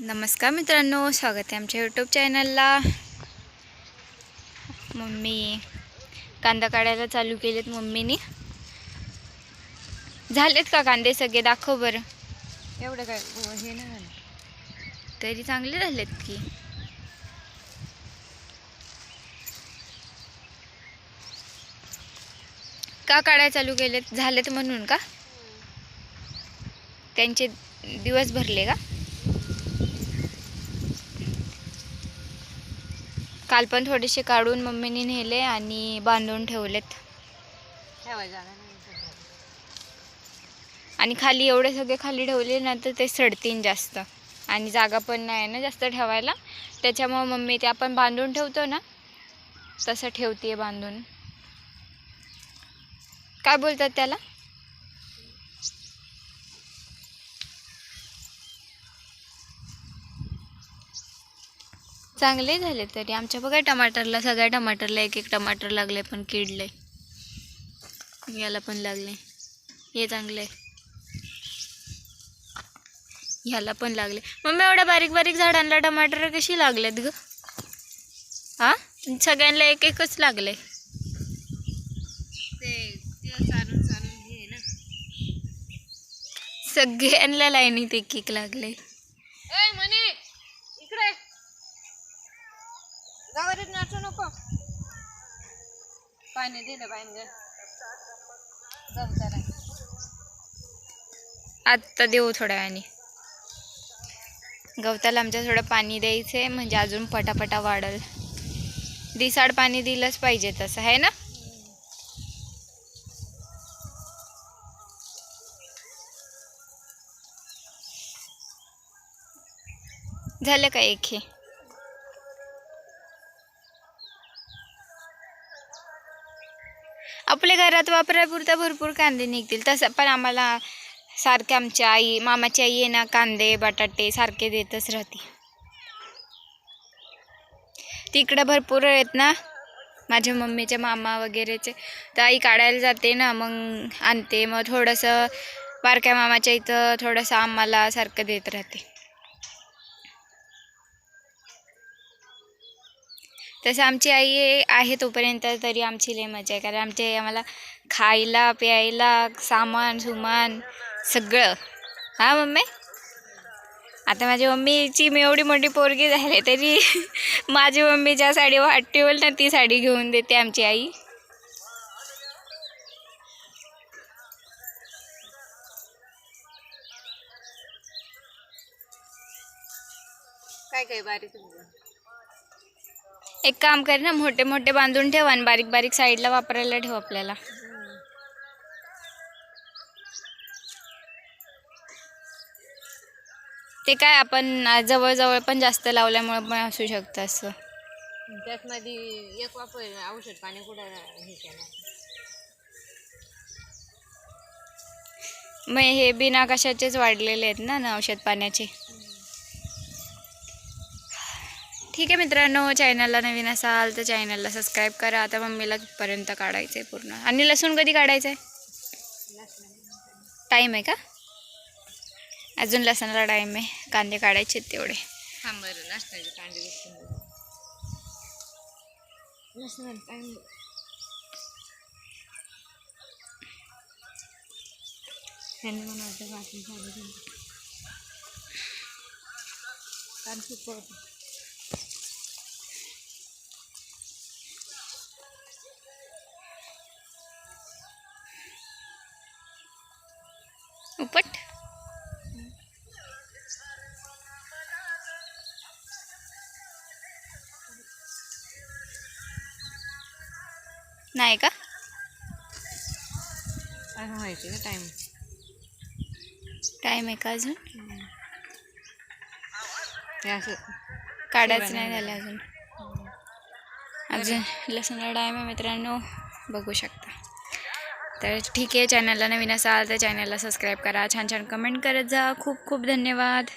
नमस्कार मित्रांनो स्वागत आहे आमच्या यूट्यूब चॅनलला मम्मी कांदा काढायला चालू केलेत मम्मीने. झालेत का कांदे सगळे? दाखव बरं. एवढं काय? हो, हे नाही झालं. तरी चांगले झालेत की. का काढायला चालू केलेत? झालेत म्हणून का? त्यांचे दिवस भरले का? काल पण थोडेसे काढून मम्मीने नेले आणि बांधून ठेवलेत. आणि खाली एवढे सगळे खाली ठेवले ना तर ते सडतीन जास्त. आणि जागा पण नाही ना जास्त ठेवायला. त्याच्यामुळं मम्मी ते आपण बांधून ठेवतो ना तसं ठेवते बांधून. काय बोलतात त्याला? चांगले झाले तरी. आमच्या बघा टमाटरला सगळ्या टमाटरला एक एक टमाटर लागले पण किडले. याला पण लागले. हे चांगले. ह्याला पण लागले. मम्मी एवढ्या बारीक बारीक झाडांना टमाटर कशी लागलेत ग? हा सगळ्यांना एक एकच लागले. सगळ्यांना लाईनीत एक एक लागले. गावात नाचू नको. पाणी दिलं पाहिजे गवताला आत्ता देऊ थोड्या वेळाने. गवताला आमच्या थोडं पाणी द्यायचं आहे म्हणजे अजून पटापटा वाढल. दिसाड पाणी दिलंच पाहिजे तसं आहे ना? झालं का एक हे? आपल्या घरात वापरापुरता भरपूर कांदे निघतील. तसं पण आम्हाला सारखे आमच्या आई मामाची आई आहे ना कांदे बटाटे सारखे देतच राहते. तिकडं भरपूर आहेत ना माझ्या मम्मीचे मामा वगैरेचे. तर आई काढायला जाते ना मग आणते. मग थोडंसं बारक्या मामाच्या इथं थोडंसं आम्हाला सारखं देत राहते. तसं आमची आई आहे- तोपर्यंत तरी आमची लय मजा आहे. कारण आमची आई आम्हाला खायला प्यायला सामान सुमान सगळं. हां मम्मी? आता माझ्या मम्मीची मी एवढी मोठी पोरगी झाली तरी माझी मम्मी ज्या साडी वाट ठेवल ना ती साडी घेऊन देते आमची आई. काय काय बारी तुमचं? एक काम कर ना मोठे मोठे बांधून ठेव आणि बारीक बारीक साईडला वापरायला ठेव आपल्याला. ते काय आपण जवळजवळ पण जास्त लावल्यामुळे पण असू शकतं असं. त्यात मध्ये एक वापर औषध पाणी कुठं हे केलं? मग हे बिना कशाचेच वाढलेले आहेत ना ना औषध पाण्याचे? ठीक आहे मित्रांनो चॅनलला नवीन असाल तर चॅनलला सबस्क्राईब करा. आता मम्मीला पर्यंत काढायचं आहे पूर्ण. आणि लसूण कधी काढायचं आहे टाईम आहे का? अजून लसणाला टाईम आहे. कांदे काढायचे तेवढे. बरं कांदे उपट नाही का? माहिती ना टाइम टाईम आहे का अजून? हे असं. काढायचं नाही झालं अजून. अजून लसणाला टाईम आहे मित्रांनो. बघू शकता. तर ठीक आहे चॅनलला नवीन असाल तर चॅनलला सबस्क्राईब करा. छान छान कमेंट करत जा. खूप खूप धन्यवाद.